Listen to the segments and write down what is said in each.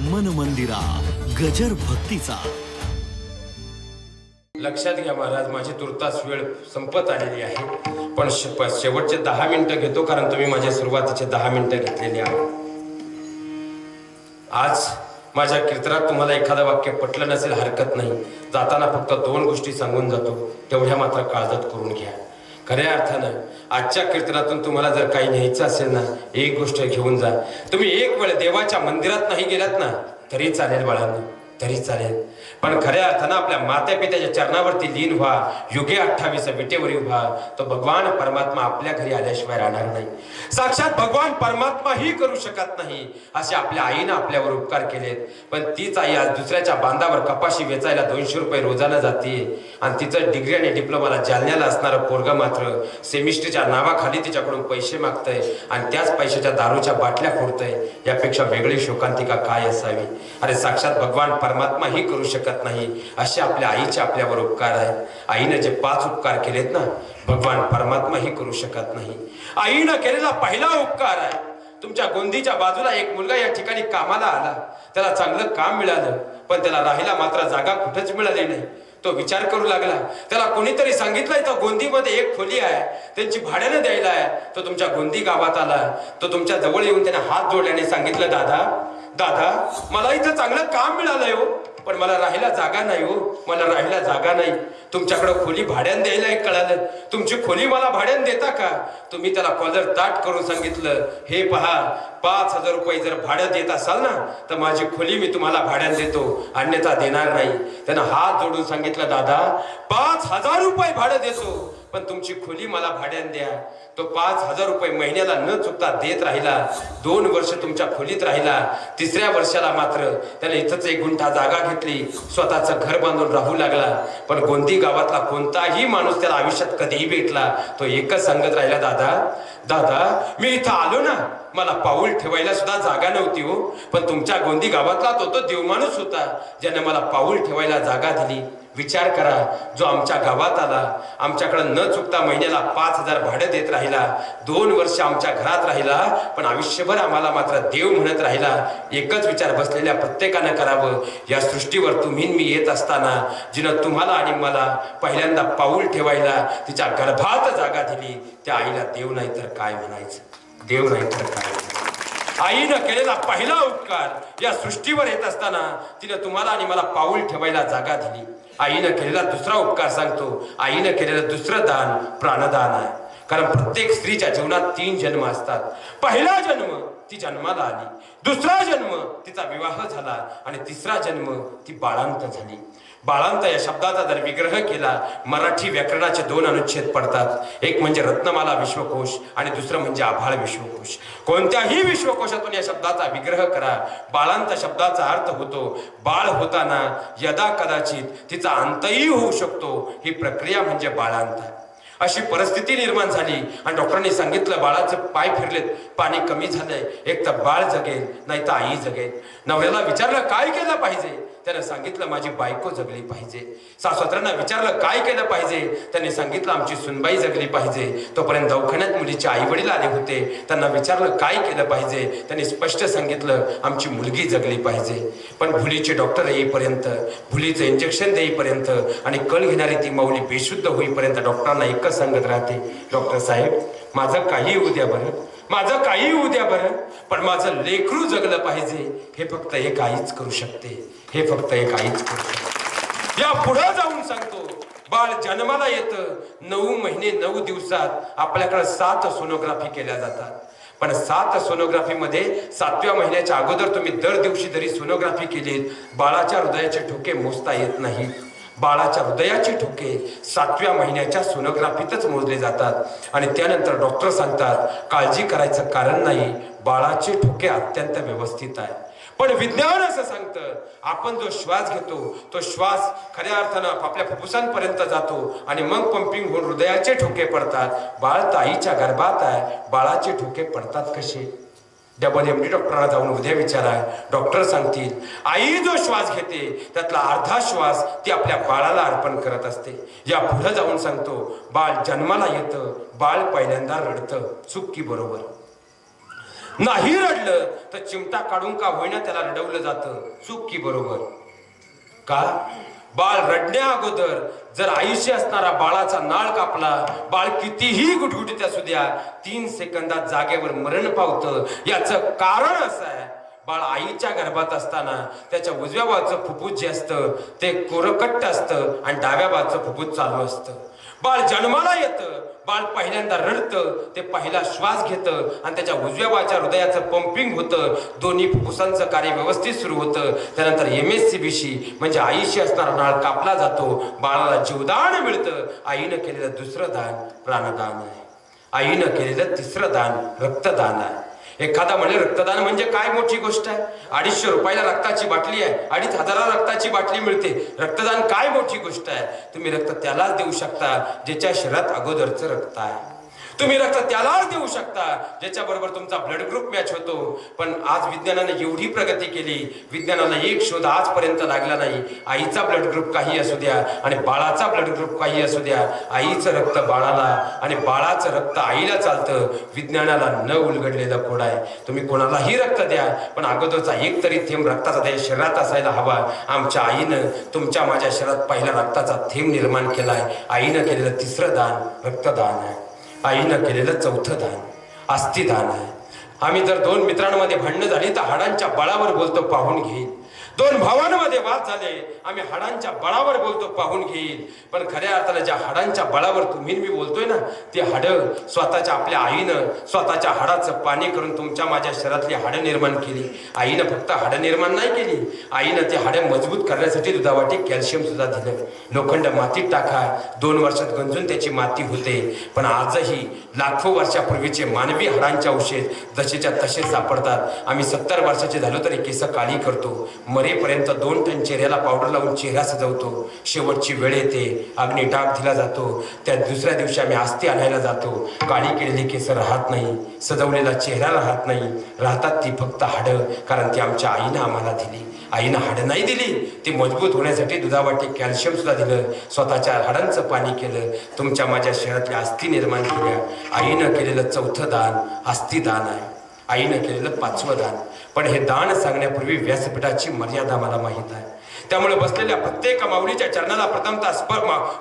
मन मंदिरा गजर भक्तीचा. लक्षात घ्या महाराज माझी तुर्तास वेळ संपत आलेली आहे. पण प- शेवटचे दहा मिनिटं घेतो कारण तुम्ही माझ्या सुरुवातीचे दहा मिनिटं घेतलेली आहे आज माझ्या कीर्तनात तुम्हाला एखादं वाक्य पटलं नसेल हरकत नाही. जाताना फक्त दोन गोष्टी सांगून जातो. तेवढ्या मात्र काळजात करून घ्या. खऱ्या अर्थानं आजच्या कीर्तनातून तुम्हाला जर काही न्यायचं असेल ना एक गोष्ट घेऊन जा. तुम्ही एक वेळ देवाच्या मंदिरात नाही गेलात ना तरी चालेल बाळांना तरी चालेल. पण खऱ्या अर्थानं आपल्या मात्या पित्याच्या चरणावरती लीन व्हा युगे अठ्ठावीस विटेवर उभा तो भगवान परमात्मा आपल्या घरी आल्याशिवाय राहणार नाही. साक्षात भगवान परमात्मा ही करू शकत नाही असे आपल्या आईनं आपल्यावर उपकार केलेत. पण तीच आई आज दुसऱ्याच्या बांधावर कपाशी वेचायला दोनशे रुपये रोजाला जाते. आणि तिचं डिग्री आणि डिप्लोमाला जालन्याला असणारं पोरग मात्र सेमिस्टरच्या नावाखाली तिच्याकडून पैसे मागतंय आणि त्याच पैशाच्या दारूच्या बाटल्या फोडतंय. यापेक्षा वेगळी शोकांतिका काय असावी? अरे साक्षात भगवान परमात्मा ही करू शकत नाही. असे आपल्या आईचे आपल्यावर उपकार आहेत. आईनं जे पाच उपकार केलेत ना भगवान परमात्मा ही करू शकत नाही. आईनं केलेला पहिला उपकार आहे. तुमच्या गोंदीच्या बाजूला एक मुलगा या ठिकाणी कामाला आला. त्याला चांगलं काम मिळालं पण त्याला राहायला मात्र जागा कुठेच मिळाली नाही. तो विचार करू लागला. त्याला कोणीतरी सांगितलं इथं गोंदीमध्ये एक खोली आहे. त्यांची भाड्यानं द्यायला आहे. तो तुमच्या गोंदी गावात आला. तो तुमच्या जवळ येऊन त्याने हात जोडल्याने सांगितलं दादा दादा मला इथं चांगलं काम मिळालंय हो. पण मला राहायला जागा नाही हो. मला राहायला जागा नाही. तुमच्याकडं खोली भाड्यानं द्यायला एक कळालं. तुमची खोली मला भाड्यानं देता का? तुम्ही त्याला कॉलर ताट करून सांगितलं. हे पहा पाच हजार रुपये जर भाडं देत असाल ना तर माझी खोली मी तुम्हाला भाड्यानं देतो. अन्यथा देणार नाही. त्यानं हात जोडून सांगितलं दादा पाच हजार रुपये भाडं देतो. पण तुमची खोली मला भाड्यानं द्या. तो पाच हजार रुपये महिन्याला न चुकता देत राहिला दोन वर्ष तुमच्या खोलीत राहिला तिसऱ्या वर्षाला मात्र त्याने इथंच एक गुंठा जागा घेतली स्वतःचं घर बांधून राहू लागला. पण गोंदी गावातला कोणताही माणूस त्याला आयुष्यात कधीही भेटला. तो एकच सांगत राहिला दादा दादा मी इथं आलो ना मला पाऊल ठेवायला सुद्धा जागा नव्हती हो. पण तुमच्या गोंदी गावातला तो तो देवमाणूस होता ज्याने मला पाऊल ठेवायला जागा दिली. विचार करा. जो आमच्या गावात आला आमच्याकडं न चुकता महिन्याला पाच हजार भाडं देत राहिला. दोन वर्ष आमच्या घरात राहिला पण आयुष्यभर आम्हाला मात्र देव म्हणत राहिला. एकच विचार बसलेल्या प्रत्येकानं करावं. या सृष्टीवर तुम्ही मी येत असताना जिनं तुम्हाला आणि मला पहिल्यांदा पाऊल ठेवायला तिच्या गर्भात जागा दिली त्या आईला देव नाही तर काय म्हणायचं? देव नाही तर काय? म्हणायचं आईनं केलेला पहिला उपकार या सृष्टीवर येत असताना तिने तुम्हाला आणि मला पाऊल ठेवायला जागा दिली. आईनं केलेला दुसरा उपकार सांगतो. आईनं केलेलं दुसरं दान प्राणदान आहे. कारण प्रत्येक स्त्रीच्या जीवनात तीन जन्म असतात. पहिला जन्म ती जन्माला आली. दुसरा जन्म तिचा विवाह झाला आणि तिसरा जन्म ती बाळांत झाली. बाळांत या शब्दाचा जर विग्रह केला मराठी व्याकरणाचे दोन अनुच्छेद पडतात. एक म्हणजे रत्नमाला विश्वकोश आणि दुसरं म्हणजे आभाळ विश्वकोश. कोणत्याही विश्वकोशातून या शब्दाचा विग्रह करा. बाळांत शब्दाचा अर्थ होतो बाळ होताना यदा कदाचित तिचा अंतही होऊ शकतो. ही प्रक्रिया म्हणजे बाळांत. अशी परिस्थिती निर्माण झाली. आणि डॉक्टरांनी सांगितलं बाळाचं पाय फिरलेत पाणी कमी झालंय एक तर बाळ जगेल नाही तर आई जगेल. नवऱ्याला विचारलं काय केलं पाहिजे? त्यानं सांगितलं माझी बायको जगली पाहिजे. सासवत्रांना विचारलं काय केलं पाहिजे? त्यांनी सांगितलं आमची सुनबाई जगली पाहिजे. तोपर्यंत दवाखान्यात मुलीचे आई वडील आले होते. त्यांना विचारलं काय केलं पाहिजे? त्यांनी स्पष्ट सांगितलं आमची मुलगी जगली पाहिजे. पण भुलीचे डॉक्टर येईपर्यंत भुलीचं इंजेक्शन देईपर्यंत आणि कल घेणारी ती माऊली बेशुद्ध होईपर्यंत डॉक्टरांना एकच सांगत राहते डॉक्टर साहेब माझं काही उद्या बरं. माझं काही उद्या बरं. पण माझं लेकरू जगलं पाहिजे. हे फक्त हे काहीच करू शकते. हे फक्त हे काहीच करू शकते. या पुढे जाऊन सांगतो बाळ जन्माला येतं. नऊ महिने नऊ दिवसात आपल्याकडे सात सोनोग्राफी केल्या जातात. पण सात सोनोग्राफीमध्ये सातव्या महिन्याच्या अगोदर तुम्ही दर दिवशी जरी सोनोग्राफी केलीत बाळाच्या हृदयाचे ठोके मोजता येत नाही बाळाच्या हृदयाचे ठोके सातव्या महिन्याच्या सोनोग्राफीतच मोजले जातात. आणि त्यानंतर डॉक्टर सांगतात काळजी करायचं कारण नाही बाळाचे ठोके अत्यंत व्यवस्थित आहे. पण विज्ञान असं सांगतं आपण जो श्वास घेतो तो श्वास खऱ्या अर्थानं आपल्या फुफ्फुसांपर्यंत जातो आणि मग पंपिंग होऊन हृदयाचे ठोके पडतात. बाळ ताईच्या गर्भात आहे बाळाचे ठोके पडतात कसे? डबल एम डी डॉक्टरांना जाऊन उद्या विचारा डॉक्टर सांगतील आई जो श्वास घेते त्यातला अर्धा श्वास ती आपल्या बाळाला अर्पण करत असते. या पुढं जाऊन सांगतो बाळ जन्माला येतं बाळ पहिल्यांदा रडतं. चुकी बरोबर. नाही रडलं तर चिमटा काढून का होईना त्याला रडवलं जातं. चुकी बरोबर. का? बाळ रडण्या अगोदर जर आयुष्य असणारा बाळाचा नाळ कापला बाळ कितीही गुटगुटीत असू द्या तीन सेकंदात जागेवर मरण पावतं. याचं कारण असं आहे बाळ आईच्या गर्भात असताना त्याच्या उजव्या बाजूचं फुफ्फुस जे असतं ते कोरकट्ट असतं आणि डाव्या बाजूचं फुफ्फुस चालू असतं. बाळ जन्माला येतं बाळ पहिल्यांदा रडतं ते पहिला श्वास घेतं आणि त्याच्या उजव्या बाजूच्या हृदयाचं पंपिंग होतं. दोन्ही फुफ्फुसांचं कार्य व्यवस्थित सुरू होतं. त्यानंतर M S C B C म्हणजे आईशी असणारा नाळ कापला जातो. बाळाला जीवदान मिळतं. आईनं केलेलं दुसरं दान प्राणदान आहे. आईनं केलेलं तिसरं दान रक्तदान आहे. एखादा म्हणे रक्तदान म्हणजे काय मोठी गोष्ट आहे? अडीचशे रुपयाला रक्ताची बाटली आहे अडीच हजाराला रक्ताची बाटली मिळते. रक्तदान काय मोठी गोष्ट आहे? तुम्ही रक्त त्यालाच देऊ शकता ज्याच्या शरीरात अगोदरचं रक्त आहे. तुम्ही रक्त त्यालाच देऊ शकता. ज्याच्या बरोबर तुमचा ब्लड ग्रुप मॅच होतो. पण आज विज्ञानाने एवढी प्रगती केली. विज्ञानाला एक शोध आजपर्यंत लागला नाही. आईचा ब्लड ग्रुप काही असू द्या आणि बाळाचा ब्लड ग्रुप काही असू द्या. आईचं रक्त बाळाला आणि बाळाचं रक्त आईला चालतं. विज्ञानाला न उलगडलेला कोड आहे? तुम्ही कोणालाही रक्त द्या. पण अगोदरचा एक तरी थेंब रक्ताचा त्या शरीरात असायला हवा. आमच्या आईनं तुमच्या माझ्या शरीरात पहिला रक्ताचा थेंब निर्माण केलाय. आईनं केलेलं तिसरं दान रक्तदान आहे. आईनं केलेलं चौथं दान अस्थिदान आहे. आम्ही जर दोन मित्रांमध्ये भांडणं झाली तर हाडांच्या बळावर बोलतो पाहून घेईल दोन भावांमध्ये वाद झाले. आम्ही हाडांच्या बळावर बोलतो पाहून घेईल पण खऱ्या अर्थाला ज्या हाडांच्या बळावर तुम्ही मी बोलतोय ना ते हाडं स्वतःच्या आपल्या आईनं स्वतःच्या हाडाचं पाणी करून तुमच्या माझ्या शरीरातली हाडं निर्माण केली. आईनं फक्त हाडं निर्माण नाही केली. आईनं ते हाडं मजबूत करण्यासाठी दुधावाटी कॅल्शियम सुद्धा दिलं. लोखंड मातीत टाका. दोन वर्षात गंजून त्याची माती होते. पण आजही लाखो वर्षापूर्वीचे मानवी हाडांचे औषध जसेच्या तसे सापडतात. आम्ही सत्तर वर्षाचे झालो तरी केस काळी करतो. मरेपर्यंत दोन टन चेहऱ्याला पावडर लावून चेहरा सजवतो. शेवटची वेळ येते. अग्नी टाक दिला जातो. त्या दुसऱ्या दिवशी आम्ही आस्ती आणायला जातो. काळी केलेली केस राहत नाही. सजवलेला चेहरा राहत नाही. राहतात ती फक्त हाडं कारण ती आमच्या आईनं आम्हाला दिली. आईनं हाडं नाही दिली. ती मजबूत होण्यासाठी दुधावाटे कॅल्शियम सुद्धा दिलं. स्वतःच्या हाडांचं पाणी केलं. तुमच्या माझ्या शरीरातल्या अस्थी निर्माण केल्या. आईनं केलेलं चौथं दान अस्थिदान आहे. आईनं केलेलं पाचवं दान. पण हे दान सांगण्यापूर्वी व्यासपीठाची मर्यादा मला माहीत आहे. त्यामुळे बसलेल्या प्रत्येक माऊलीच्या चरणाला प्रथमता स्पर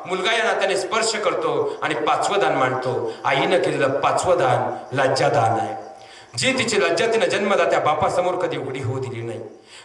मुलगा या नात्याने स्पर्श करतो आणि पाचवं दान मांडतो. आईनं केलेलं पाचवं दान लज्जादान आहे. जी तिची लज्जा तिनं जन्मदात्या बापासमोर कधी उघडी होऊ दिली नाही.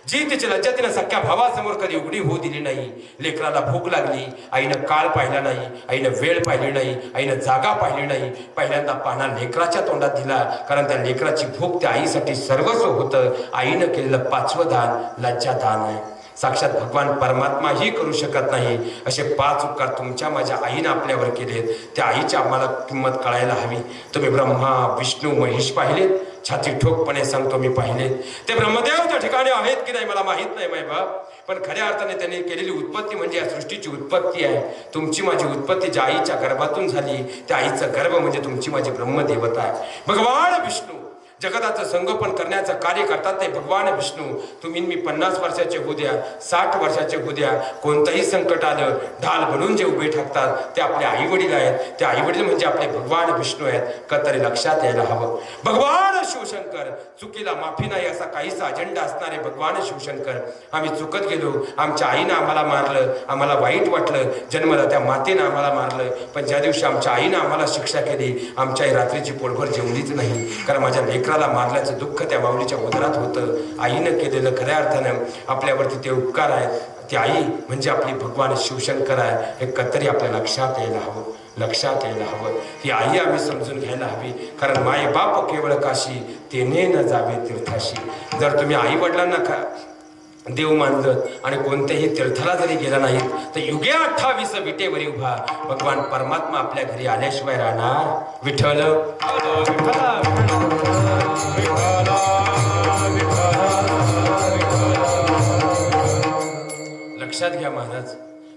जी तिची लज्जा तिनं सख्या भावासमोर कधी उघडी होऊ दिली नाही. लेकराला भूक लागली आईनं काळ पाहिला नाही आईनं वेळ पाहिली नाही आईनं जागा पाहिली नाही. पहिल्यांदा पाना लेकराच्या तोंडात दिला कारण त्या लेकराची भूक त्या आईसाठी सर्वस्व होतं. आईनं केलेलं पाचवं दान लज्जा दान आहे. साक्षात भगवान परमात्मा ही करू शकत नाही. असे पाच उपकार तुमच्या माझ्या आईनं आपल्यावर केलेत. त्या आईची आम्हाला किंमत कळायला हवी. तुम्ही ब्रह्मा विष्णू महेश पाहिलेत. छाती ठोकपणे सांगतो मी पाहिले. ते ब्रह्मदेव त्या ठिकाणी आहेत की नाही मला माहीत नाही माय बाप. पण खऱ्या अर्थाने त्यांनी केलेली उत्पत्ती म्हणजे या सृष्टीची उत्पत्ती आहे. तुमची माझी उत्पत्ती ज्या आईच्या गर्भातून झाली त्या आईचा गर्भ म्हणजे तुमची माझी ब्रह्मदेवता आहे. भगवान विष्णू जगताचं संगोपन करण्याचं कार्य करतात ते भगवान विष्णू. तुम्ही मी पन्नास वर्षाचे होऊ द्या साठ वर्षाचे होऊ द्या कोणतंही संकट आलं ढाल बनून जे उभे ठाकतात ते आपले आई वडील आहेत. ते आई वडील म्हणजे आपले भगवान विष्णू आहेत. का तरी लक्षात यायला हवं. भगवान शिवशंकर चुकीला माफी नाही असा काहीसा अजेंडा असणारे भगवान शिवशंकर. आम्ही चुकत गेलो. आमच्या आईनं आम्हाला मारलं. आम्हाला वाईट वाटलं. जन्मदात्या मातेनं आम्हाला मारलं. पण ज्या दिवशी आमच्या आईनं आम्हाला शिक्षा केली आमच्या आई रात्रीची पोटभर जेवलीच नाही. कारण माझ्या लेकराला मारल्याचं दुःख त्या माऊलीच्या उदरात होतं. आईनं केलेलं खऱ्या अर्थानं आपल्यावरती ते उपकार आहेत. ती आई म्हणजे आपली भगवान शिवशंकर आहे. हे कतरी आपल्या लक्षात यायला हवं. लक्षात यायला हवं. ही आई आम्ही समजून घ्यायला हवी. कारण माय बाप केवळ काशी तेने न जावे तीर्थाशी. जर तुम्ही आई वडिलांना का देव मानलं आणि कोणत्याही तीर्थाला जरी गेला नाहीत तर युगे अठ्ठावीस विटेवरी उभा. भगवान परमात्मा आपल्या घरी आल्याशिवाय राहणार. विठ्ठल. लक्षात घ्या महाराज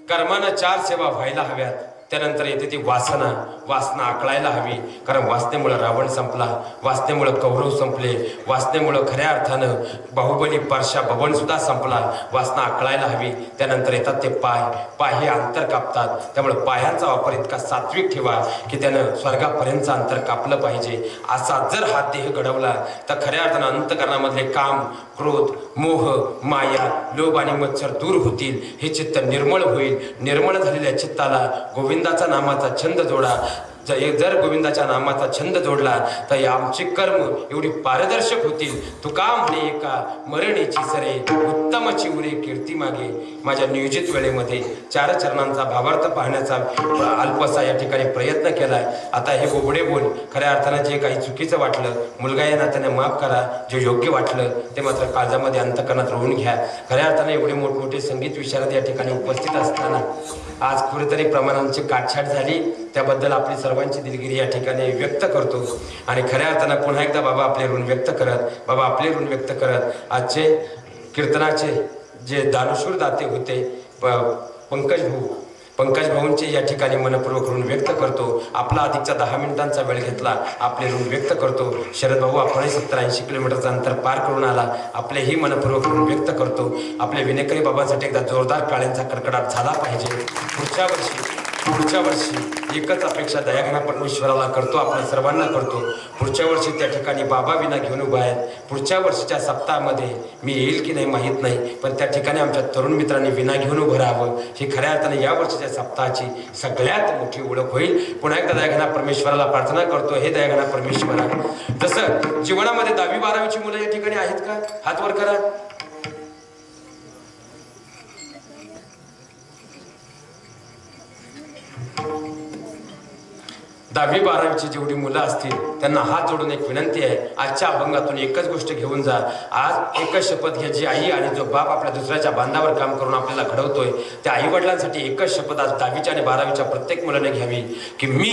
कर्मानं चार सेवा व्हायला हव्यात. त्यानंतर येते ती वासना. वासना आकळायला हवी. कारण वासनेमुळं रावण संपला. वासनेमुळं कौरव संपले. वासनेमुळं खऱ्या अर्थानं बाहुबली परशा भवनसुद्धा सुद्धा संपला. वासना आकळायला हवी. त्यानंतर येतात ते पाय. पाय हे अंतर कापतात. त्यामुळे पायांचा वापर इतका सात्विक ठेवा की त्यानं स्वर्गापर्यंतचं अंतर कापलं पाहिजे. असा जर हा देह घडवला तर खऱ्या अर्थानं अंतकरणामधले काम क्रोध मोह माया लोभ आणि मत्सर दूर होतील. हे चित्त निर्मळ होईल. निर्मळ झालेल्या चित्ताला गोविंद गोविंदाचा नामाचा छंद जोडा. जर जर गोविंदाच्या नामाचा छंद जोडला तर आमचे कर्म एवढी पारदर्शक होतील. तुका म्हणे एका मरणेची सरे उत्तम चिवरे कीर्ती मागे. माझ्या नियोजित वेळेमध्ये चार चरणांचा भावार्थ पाहण्याचा अल्पसा या ठिकाणी प्रयत्न केलाय. आता हे बोबडे बोल खऱ्या अर्थानं जे काही चुकीचं वाटलं मुलगा या नात्याने माफ करा. जे योग्य वाटलं ते मात्र काळजामध्ये अंतकरणात राहून घ्या. खऱ्या अर्थाने एवढे मोठमोठे संगीत विशारद या ठिकाणी उपस्थित असताना आज कुठेतरी प्रमाणांची काटछाट झाली. त्याबद्दल आपली सर्वांची दिलगिरी या ठिकाणी व्यक्त करतो. आणि खऱ्या अर्थानं पुन्हा एकदा बाबा आपले ऋण व्यक्त करत बाबा आपले ऋण व्यक्त करत आजचे कीर्तनाचे जे दानशूर दाते होते प- पंकज भाऊ पंकज भाऊंचे या ठिकाणी मनपूर्वक ऋण व्यक्त करतो. आपला अधिकचा दहा मिनिटांचा वेळ घेतला आपले ऋण व्यक्त करतो. शरद भाऊ आपणही सत्तर ऐंशी किलोमीटरचं अंतर पार करून आला. आपलेही मनपूर्वक ऋण व्यक्त करतो. आपले विनेकरी बाबांसाठी एकदा जोरदार काळ्यांचा कडकडाट झाला पाहिजे. पुढच्या वर्षी पुढच्या वर्षी एकच अपेक्षा दयाघना परमेश्वराला करतो आपण सर्वांना करतो. पुढच्या वर्षी त्या ठिकाणी बाबा विना घेऊन उभा आहेत. पुढच्या वर्षीच्या सप्ताहामध्ये मी येईल की नाही माहीत नाही पण त्या ठिकाणी आमच्या तरुण मित्रांनी विना घेऊन उभं राहावं. ही खऱ्या अर्थाने या वर्षीच्या सप्ताहाची सगळ्यात मोठी ओळख होईल. पुन्हा एकदा दयाघना परमेश्वराला प्रार्थना करतो. हे दयाघना परमेश्वरा जसं जीवनामध्ये दहावी बारावीची मुलं या ठिकाणी आहेत का? हात वर करा. दहावी बारावीची जेवढी मुलं असतील त्यांना हात जोडून एक विनंती आहे आजच्या अभंगातून एकच गोष्ट घेऊन जा. आज एकच शपथ घ्या जी आई आणि जो बाप आपल्या दुसऱ्याच्या बांधावर काम करून आपल्याला घडवतोय त्या आईवडिलांसाठी एकच शपथ आज दहावीच्या आणि बारावीच्या प्रत्येक मुलाने घ्यावी. की मी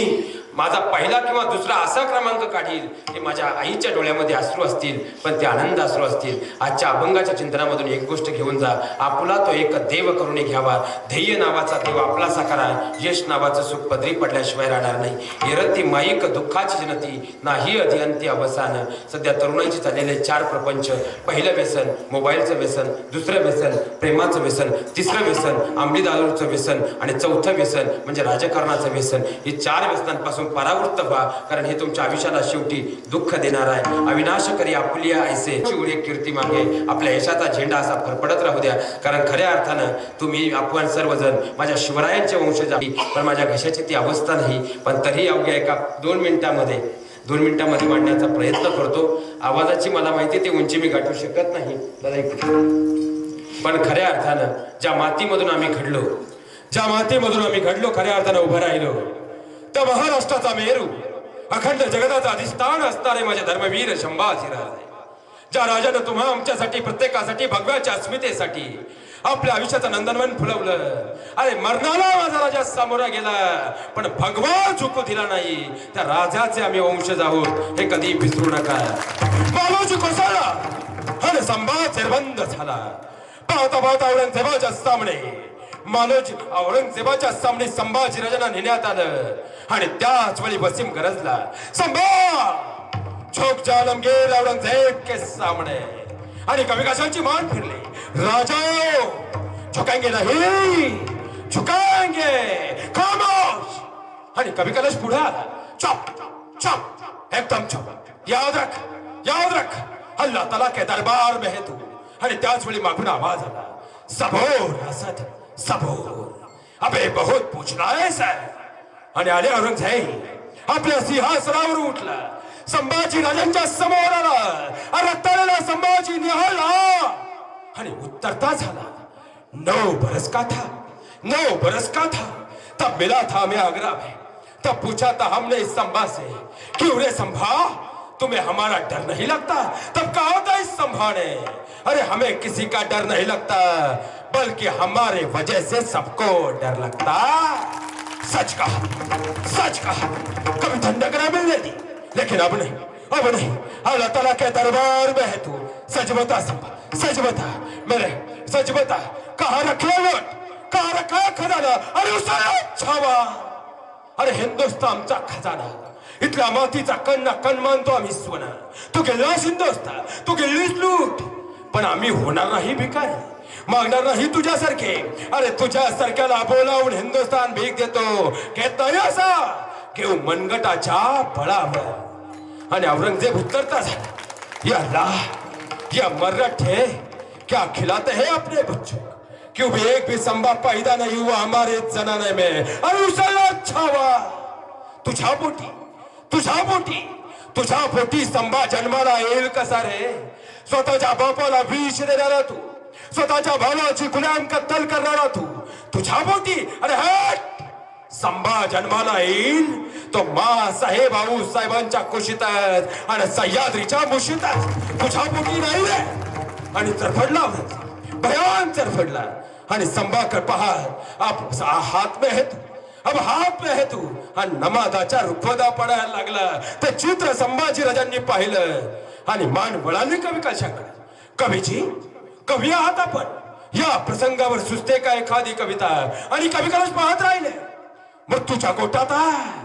माझा पहिला किंवा दुसरा असा क्रमांक काढील की माझ्या आईच्या डोळ्यामध्ये अश्रू असतील पण ते आनंद अश्रू असतील. आजच्या अभंगाच्या चिंतनामधून एक गोष्ट घेऊन जा. आपला तो एक देव करून घ्यावा. ध्येय नावाचा देव आपला साकारा. यश नावाचं सुख पदरी पडल्याशिवाय राहणार नाही. इरती माईक दुःखाची जनती नाही अधिअंती अवसान. सध्या तरुणांची चाललेले चार प्रपंच. पहिलं व्यसन मोबाईलचं व्यसन दुसरं व्यसन प्रेमाचं व्यसन तिसरं व्यसन आंबली दारूचं व्यसन आणि चौथं व्यसन म्हणजे राजकारणाचं व्यसन. हे चार व्यसनांपासून परावृत्त व्हा कारण हे तुमच्या आयुष्याला शेवटी दुःख देणार आहे. अविनाश करी आपुलिया ऐसे शिवडे कीर्ती मागे. आपल्या यशाचा झेंडा असा फरफडत राहू द्या. कारण खऱ्या अर्थानं तुम्ही आपण सर्वजण माझ्या शिवरायांचे वंशज आहे. पण माझ्या घशाची ती अवस्था नाही. पण तरी अवघ्या एका दोन मिनिटामध्ये दोन मिनिटामध्ये मांडण्याचा प्रयत्न करतो. आवाजाची मला माहिती ती उंची मी गाठू शकत नाही. पण खऱ्या अर्थानं ज्या मातीमधून आम्ही घडलो ज्या मातीमधून आम्ही घडलो खऱ्या अर्थानं उभं राहिलो. त्या महाराष्ट्राचा मेरू। अखंड जगताचा अधिष्ठान असणारे माझे धर्मवीर संभाजीराज ज्या राजानं तुम्हा आमच्यासाठी प्रत्येकासाठी भगव्याच्या अस्मितेसाठी आपल्या आयुष्याचं नंदनवन फुलवलं अरे मरणाला माझा राजा सामोरा गेला पण भगवा चुकू दिला नाही. त्या राजाचे आम्ही वंशज आहोत हे कधी विसरू नका. बाबाजी कोसळला आणि झाला. पाहता पाहता औरंगजेबाच्या सामने. मानोज औरंगजेबाच्या सामने संभाजी राजांना नेण्यात आलं. आणि त्याच वेळी वसीम गरजला संभा! झोक जालमगीर औरंगजेब के सामने. आणि कविकाशांची मान फिरली. राजा झुकांगे नाही झुकांगे खामोश. आणि कवी कलश पुढे आला. चप चप एकदम चप याद रख याद रख अल्लाह तला के दरबार में है तू. आणि त्याच वेळी मागून आवाज आला. सबोर असत सबूर अबे बहुत पूछला है साहेब आणि आले औरंगजेब आपल्या सिंहासनावर उठला। संभाजी राजांच्या समोर आला अरे संभाजी निहाळला आणि उत्तरता झाला। नौ बरस का था। नौ बरस का था। तब मिला था हमें आगरा में। तब पूछा था हमने इस संभा से क्यों रे संभा? तुम्हें हमारा डर नहीं लगता? तब कहा था इस संभा ने। अरे हमें किसी का डर नहीं लगता। बल्कि हमारे वजह से सबको डर लगता। सच कहा सच कहा। कभी ठंडक न मिलने दी लेकिन अब नहीं अब नहीं। अल्लाह ताला के दरबार में है तू। सच बता, संभा, सच बता। मेरे, सच बता। कहा रखे लोट कहा रखा खजाना? अरे उसे छावा। अरे हिंदुस्तानचा खजाना। इथल्या मातीचा कण ना कण मानतो आम्ही सोना। तू गेलास हिंदुस्तान तू गेलीस लूट। पण आम्ही होणार नाही भिकारी। मागणार नाही तुझ्यासारखे. अरे तुझ्यासारख्याला बोलावून हिंदुस्तान भीक देतो. घेत नाही असा घेऊ मनगटाच्या बळावर आणि औरंगजेब उतरता झाला. या अल्लाह या मराठे क्या खिलाते है अपने बच्चों क्यों भी एक भी संभा पैदा नहीं हुआ हमारे जनाने में? अरे उसला अच्छा हुआ। तुझ्या पोटी तुझ्या पोटी तुझ्या पोटी संभा जन्माला येईल कसा रे? स्वतःच्या बापाला विष देणारा तू. स्वतःच्या भावाची गुलाम कत्तल करणारा तू? तुझ्या पोटी अरे हट! संभा जन्माला येईल. तो मा साहेब आऊ साहेबांच्या कुशीतच आणि सह्याद्रीच्या मुशीतच तुझ्या पोटी नाही रे. आणि चरफडला भयान चरफडला. आणि संभाकर पहा आप हात में है तू. अब हात में है तू. आणि नमादाच्या रुखवदा पडायला लागला. ते चित्र संभाजी राजांनी पाहिलं. आणि मान वळाली कवी कशाकडे? कवीची कवी आहात आपण या प्रसंगावर सुचते का एखादी कविता? आणि कवी कलश पाहत राहिले. मृत्यूच्या गोटात आहे.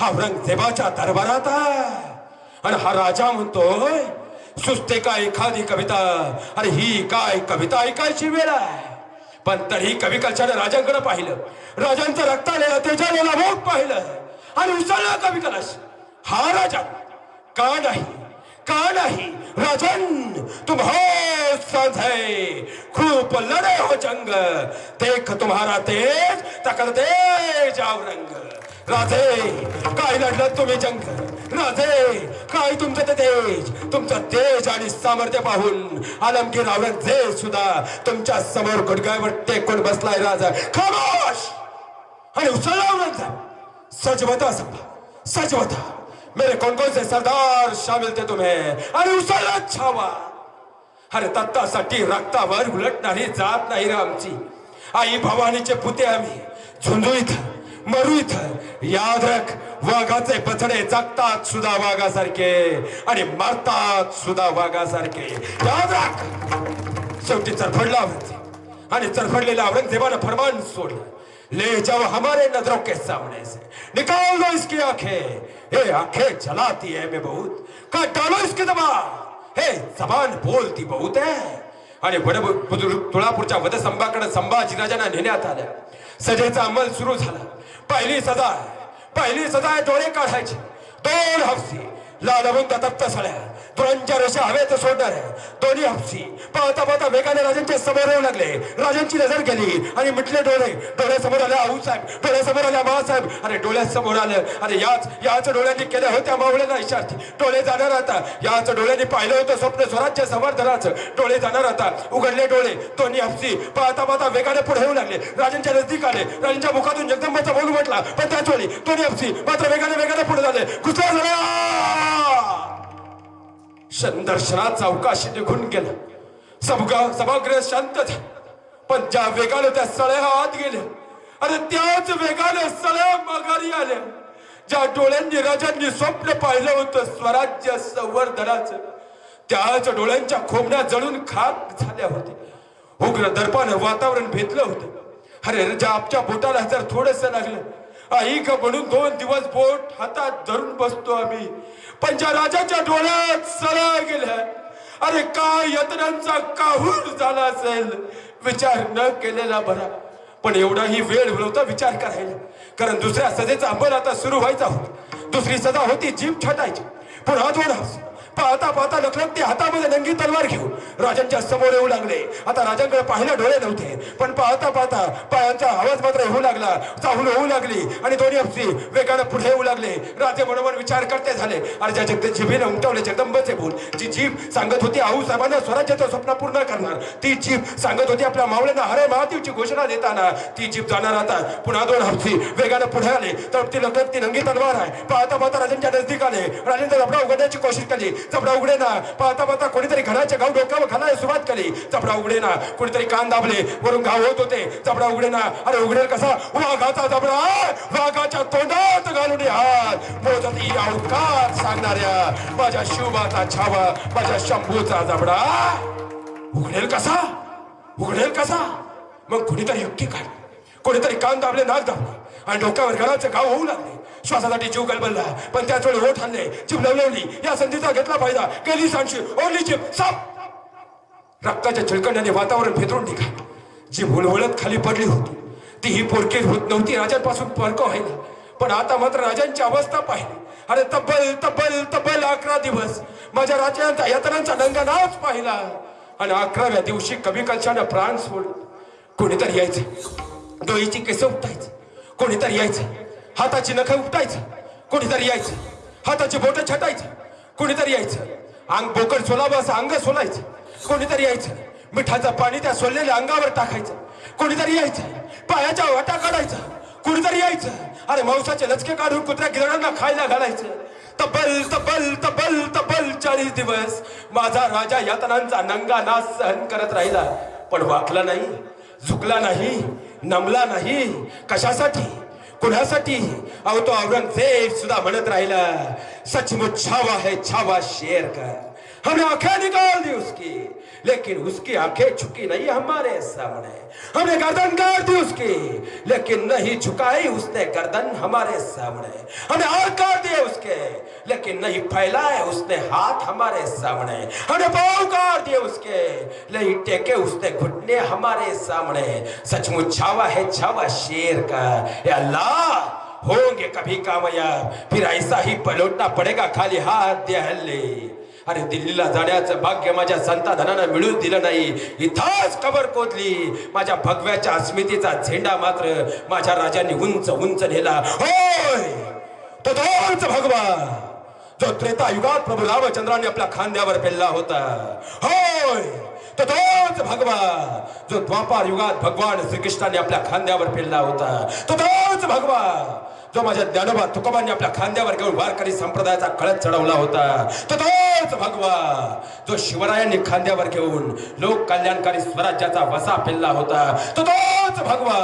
हा औरंगजेबाच्या दरबारात आहे. आणि हा राजा म्हणतोय सुचते का एखादी कविता? अरे ही काय कविता ऐकायची वेळ आहे. पण तरी कवी कलशाने राजांकडे पाहिलं. राजांचं रक्तालेलं तेजालेला भोग पाहिलं. आणि उसळला कवी कलश हा राजा का नाही? का नाही? राजन तुम हो संत है। खूब लड़े हो जंग। देख तुम्हारा तेज तकल तेज रंग राधे काय लढलं तुम्ही जंग? राधे काय तुमचं ते तेज? तुमचं तेज आणि सामर्थ्य पाहून आलमगीर औरंगजेब सुद्धा तुमच्यासमोर गुडघ्यावर टेकून बसलाय राजा। खामोश! आणि उसळला औरंगजेब। सजवता संभा सजवता। मेरे कौन कौन से सरदार शामिल थे तुम्हें? अरे उसळला छावा। अरे तत्तासाठी रक्तावर उलटणारी जात नाही रे आमची आई भवानीचे पुते आम्ही झुंजू इथं मरू इथं याद रख वाघाचे पछडे जगतात सुद्धा वाघासारखे। आणि मरतात सुद्धा वाघासारखे। याद राख। शेवटी चरफडला औरंगजेब आणि चरफडलेल्या औरंगजेबानं फरमान सोडलं। ले जाओ हमारे नजरों के सामने से। निकाल दो इसकी आंखें। ये आंखें जलाती है मैं बहुत का डालो इसकी जबान हे जबान बोलती बहुत है। आणि वड बुजुर्ग तुळापूरच्या संभाजी राजांना नेण्यात आल्या। सजेचा अंमल सुरू झाला। पहिली सजा पहिली सजा डोळे काढायची। दोन हफ्ती लालबुंद तप्त सळ्या तुरांच्या रेषा हवेत सोडणार आहे दोन्ही हापसी पाहता पाहता वेगाने राजांच्या समोर येऊ लागले. राजांची नजर गेली आणि म्हटले डोळे. डोळ्यासमोर आले आऊसाहेब डोळ्यासमोर आल्या मासाहेब अरे डोळ्यासमोर आलं. अरे याच याच डोळ्यांनी केल्या होत्या मावळ्याला इशार्थी डोळे जाणार आता. याच डोळ्यांनी पाहिलं होतं स्वप्न स्वराज्य समर्थनाचं डोळे जाणार आता. उघडले डोळे. दोन्ही हापसी पाहता पाहता वेगाने पुढे येऊ लागले. राजांच्या नजदीक आले राजांच्या मुखातून जगदंबाचा बोल म्हटला पण त्याच वेळी दोन्ही हापसी मात्र वेगाने वेगाने पुढे झाले. घुसला झाला दर्शनात अवकाशी निघून गेला. सभगा सभागृह शांत झालं. पण ज्या वेगाने त्या सळ्या आत गेल्या अरे त्याच वेगाने सळ्या माघारी आल्या. ज्या डोळ्यांनी राजांनी स्वप्न पाहिलं होतं स्वराज्य संवर्धनाचं त्याच डोळ्यांच्या खोबण्या जळून खाक झाल्या होत्या. उग्र दर्पानं वातावरण भेटलं होतं. अरे ज्या आपच्या बोटाला जर थोडस लागलं आई का म्हणून दोन दिवस बोट हातात धरून बसतो आम्ही. पण ज्या राजाच्या डोळ्यात सरळ गेल्या अरे काय यत्नांचा काहूर झाला असेल? विचार न केलेला बरा. पण एवढाही वेळ नव्हता विचार करायला. कारण दुसऱ्या सजेचा अंबल आता सुरू व्हायचा होता. दुसरी सजा होती जीभ छाटायची. पुन्हा दोन पाहता पाहता लखलख ते हातामध्ये नंगी तलवार घेऊन राजांच्या समोर येऊ लागले. आता राजांकडे पाहिला डोळे नव्हते पण पाहता पाहता पायांचा आवाज मात्र होऊ लागला चाहूल होऊ लागली आणि दोन्ही हप्सी वेगानं पुढे येऊ लागले. राजे बरोबर विचार करते झाले आणि ज्या जगते जिभेने उमटवले जगदंबचे बोल जी जीभ सांगत होती आऊ साहेबांना स्वराज्याचं स्वप्न पूर्ण करणार ती जीभ सांगत होती आपल्या मावळ्यांना हरे महादेवची घोषणा देताना ती जीभ जाणार आता पुन्हा दोन हप्सी वेगानं पुढे आले तर ती लग्न ती नंगी तलवार आहे. पाहता पाहता राजांच्या नजदीक आले राजांचा लपडा उघडण्याची कोशिश केली चपडा उघडे ना. पाहता पाहता कोणीतरी घराच्या गाव डोक्यावर घालायला सुरुवात केली. चपडा उघडे ना. कोणीतरी कान दाबले. वरून घाव होत होते. चपडा उघडे ना. अरे उघडेल कसा? वाघाचा जबडा वाघाच्या तोंडात घालून हात. मोजती अवकाश सांगणाऱ्या माझ्या शिवबाचा छावा माझ्या शंभूचा जबडा. उघडेल कसा? उघडेल कसा? मग कुणीतरी युक्ती काढ. कोणीतरी कान दाबले नाक दाबले आणि डोक्यावर गळाचं गाव होऊ लागले. श्वासासाठी जीव गलबलला पण त्याच वेळी ओठ आणले जीव लवलवली या संधीचा घेतला फायदा. गेली सांडशी ओढली चिप साप. रक्ताच्या चिळकण्याने वातावरण फेदरून निघालं. जी हुळहुळत खाली पडली होती. ती ही पोरकी होत नव्हती राजांपासून पर्क व्हायला. पण आता मात्र राजांची अवस्था पाहिली. अरे तब्बल तब्बल तब्बल अकरा दिवस माझ्या राजांचा यातनांचा नंगा नाच पाहिला. आणि अकराव्या दिवशी कवी कलशानं प्राण सोड कोणीतरी यायचं. डोईची केस उपटायचं. कोणीतरी यायचं. हाताची नखं उपटायचं. कोणीतरी यायचं. हाताची बोट छटायचं. कोणीतरी यायचं. अंग बोकड सोलावं असं अंग सोलायचं. कोणीतरी यायचं. मिठाचं पाणी त्या सोललेल्या अंगावर टाकायचं. कोणीतरी यायचं. पायाच्या वाटा काढायचा. कुणीतरी यायचं. अरे मांसाचे लचके काढून कुत्र्या गिरणांना खायला घालायचं. तब्बल तब्बल तब्बल तब्बल चाळीस दिवस माझा राजा यातनांचा नंगा नाच सहन करत राहिला. पण वाकला नाही. झुकला नाही. नमला नाही. कशासाठी? कुणासाठी? अहो तो औरंगजेब सुद्धा म्हणत राहिला सचमुच छावा है छावा शेअर कर हमने आँखें निकाल दी उसकी, लेकिन उसकी आँखें झुकी नहीं हमारे सामने। हमने गर्दन काट दी उसकी, लेकिन नहीं झुकाई उसने गर्दन हमारे सामने। हमने हाथ काट दिए उसके, लेकिन नहीं फैलाए उसने हाथ हमारे सामने। हमने पाँव काट दिए उसके, नहीं टेके उसने घुटने हमारे सामने। सचमुच छावा है छावा शेर का। अल्लाह, होंगे कभी कामयाब, फिर ऐसा ही पलटना पडेगा खाली हाथ दे अरे दिल्लीला जाण्याचं भाग्य माझ्या संताधनानं मिळून दिलं नाही. इथंच कबर कोतली. माझ्या भगव्याच्या अस्मितीचा झेंडा मात्र माझ्या राजांनी उंच उंच नेला. होय! तो तोच भगवा जो त्रेता युगात प्रभू रामचंद्राने आपल्या खांद्यावर पेलला होता. होय! तो तोच भगवा जो द्वापार युगात भगवान श्रीकृष्णाने आपल्या खांद्यावर पेलला होता तो तोच भगवा जो माझ्या ज्ञानोबा तुकोबांनी आपल्या खांद्यावर घेऊन वारकरी संप्रदायाचा कळत चढवला होता तो तोच भगवा जो शिवरायांनी खांद्यावर घेऊन लोक कल्याणकारी स्वराज्याचा वसा पेलला होता तो तोच भगवा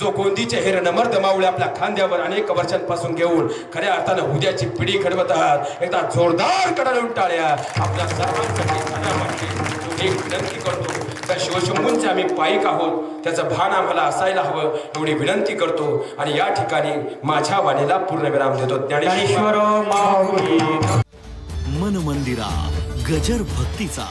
जो गोंदीचे हेर मर्द मावळे आपल्या खांद्यावर अनेक वर्षांपासून घेऊन खऱ्या अर्थानं उद्याची पिढी घडवतात एकदा जोरदार कडा टाळ्या आपल्या सर्वांसाठी एक विनंती करतो त्या शिवशंभूंचे आम्ही पायिक आहोत. त्याचं भान आम्हाला असायला हवं एवढी विनंती करतो. आणि या ठिकाणी माझ्या वाणीला पूर्णविराम देतो. ज्ञानेश्वर मन मंदिरा गजर भक्तीचा.